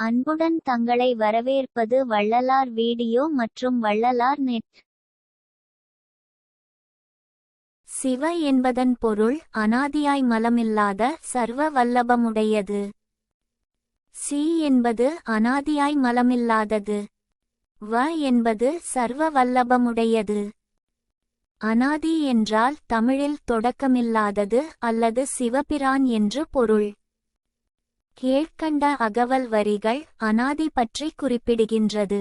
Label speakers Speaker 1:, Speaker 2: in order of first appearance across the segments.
Speaker 1: அன்புடன் தங்களை வரவேற்பது வள்ளலார் வீடியோ மற்றும் வள்ளலார் நெட் சிவ என்பதன் பொருள் அனாதியாய் மலமில்லாத சர்வ வல்லபமுடையது. சி என்பது அனாதியாய் மலமில்லாதது. வ என்பது சர்வ வல்லபமுடையது. அனாதி என்றால் தமிழில் தொடக்கமில்லாதது அல்லது சிவபிரான் என்று பொருள். கீழ்கண்ட அகவல் வரிகள் அனாதி பற்றி குறிப்பிடுகின்றது.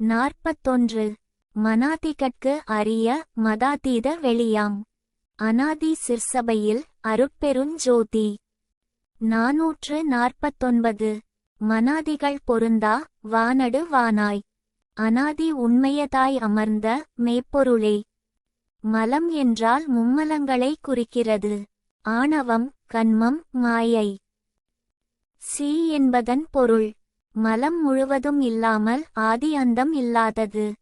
Speaker 1: நாற்பத்தொன்று. மனாதிகட்கு அரிய மதாதீத வெளியாம். அனாதி சிற்சபையில் அருட்பெருஞ்சோதி நாநூற்று நாற்பத்தொன்பது. மனாதிகள் பொருந்தா வானடு வானாய். அனாதி உண்மையதாய் அமர்ந்த மேப்பொருளே மலம் என்றால் மும்மலங்களை குறிக்கிறது. ஆணவம் கன்மம் மாயை. சி என்பதன் பொருள். மலம் முழுவதும் இல்லாமல் ஆதி அந்தம் இல்லாதது.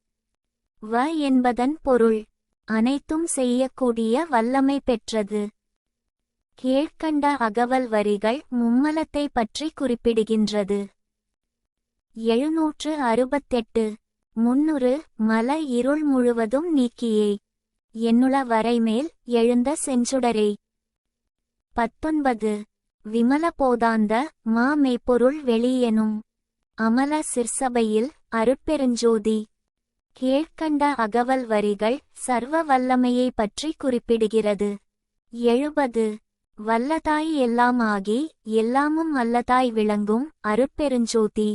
Speaker 1: வ என்பதன் பொருள். அனைத்தும் செய்யக்கூடிய வல்லமை பெற்றது. கீழ்கண்ட அகவல் வரிகள் மும்மலத்தை பற்றி குறிப்பிடுகின்றது. எழுநூற்று அறுபத்தெட்டு. முன்னூறு மல இருள் முழுவதும் நீக்கியே. என்னுள வரைமேல் எழுந்த செஞ்சுடரே. பத்தொன்பது. விமல போதாந்த மா மெய்ப்பொருள் வெளியெனும் அமல சிற்சபையில் அருட்பெருஞ்சோதி. கேழ்கண்ட அகவல் வரிகள் சர்வ வல்லமையை பற்றி குறிப்பிடுகிறது. எழுபது. வல்லதாய் எல்லாம் ஆகி எல்லாமும் வல்லதாய் விளங்கும் அருட்பெருஞ்சோதி.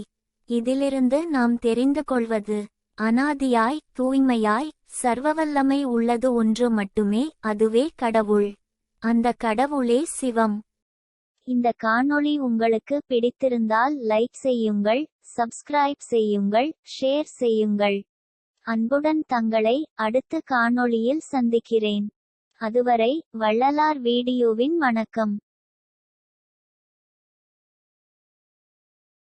Speaker 1: இதிலிருந்து நாம் தெரிந்து கொள்வது அனாதியாய் தூய்மையாய் சர்வவல்லமை உள்ளது ஒன்று மட்டுமே அதுவே கடவுள். அந்த கடவுளே சிவம். இந்த காணொளி உங்களுக்கு பிடித்திருந்தால் லைக் செய்யுங்கள் சப்ஸ்கிரைப் செய்யுங்கள் ஷேர் செய்யுங்கள். அன்புடன் தங்களை அடுத்த காணொளியில் சந்திக்கிறேன். அதுவரை வள்ளலார் வீடியோவின் வணக்கம்.